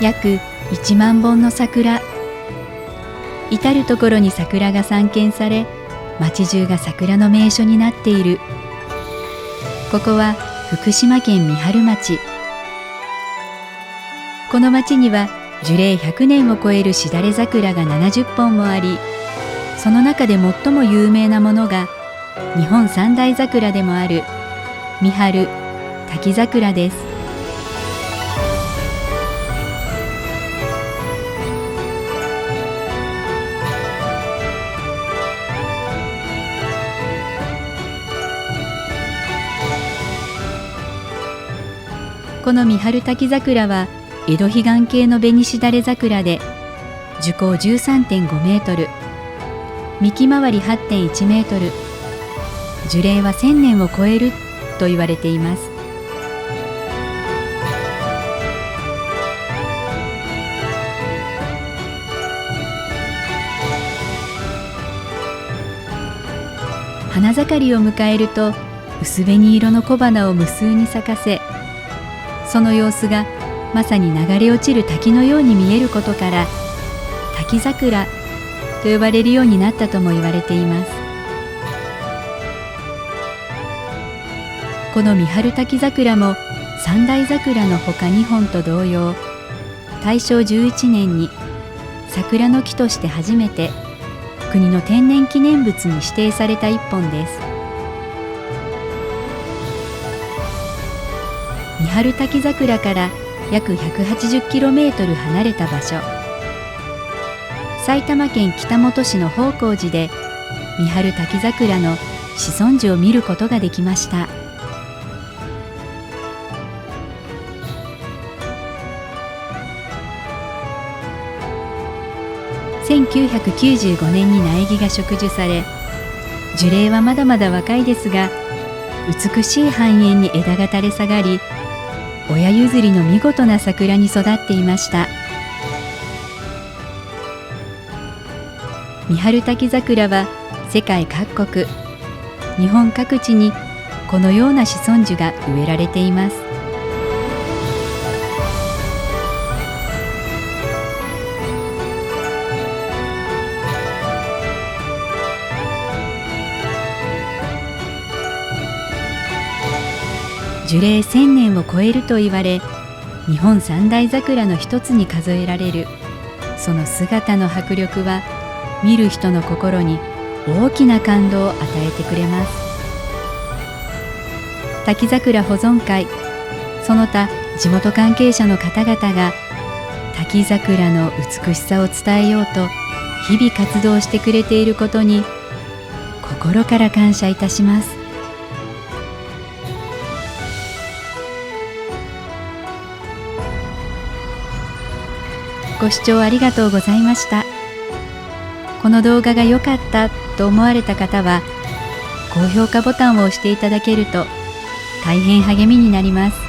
約1万本の桜。至る所に桜が散見され町中が桜の名所になっている。ここは福島県三春町。この町には樹齢100年を超えるしだれ桜が70本もありその中で最も有名なものが日本三大桜でもある三春滝桜です。この三春滝桜は江戸彼岸系の紅しだれ桜で樹高13.5メートル幹回り8.1メートル樹齢は1000年を超えると言われています。花盛りを迎えると薄紅色の小花を無数に咲かせその様子がまさに流れ落ちる滝のように見えることから滝桜と呼ばれるようになったとも言われています。この三春滝桜も三大桜のほか2本と同様大正11年に桜の木として初めて国の天然記念物に指定された一本です。三春滝桜から約 180km 離れた場所。埼玉県北本市の宝光寺で三春滝桜の子孫樹を見ることができました。1995年に苗木が植樹され樹齢はまだまだ若いですが美しい繁栄に枝が垂れ下がり親譲りの見事な桜に育っていました。三春滝桜は世界各国日本各地にこのような子孫樹が植えられています。樹齢1000年を超えると言われ日本三大桜の一つに数えられる。その姿の迫力は見る人の心に大きな感動を与えてくれます。滝桜保存会その他地元関係者の方々が滝桜の美しさを伝えようと日々活動してくれていることに心から感謝いたします。ご視聴ありがとうございました。この動画が良かったと思われた方は高評価ボタンを押していただけると大変励みになります。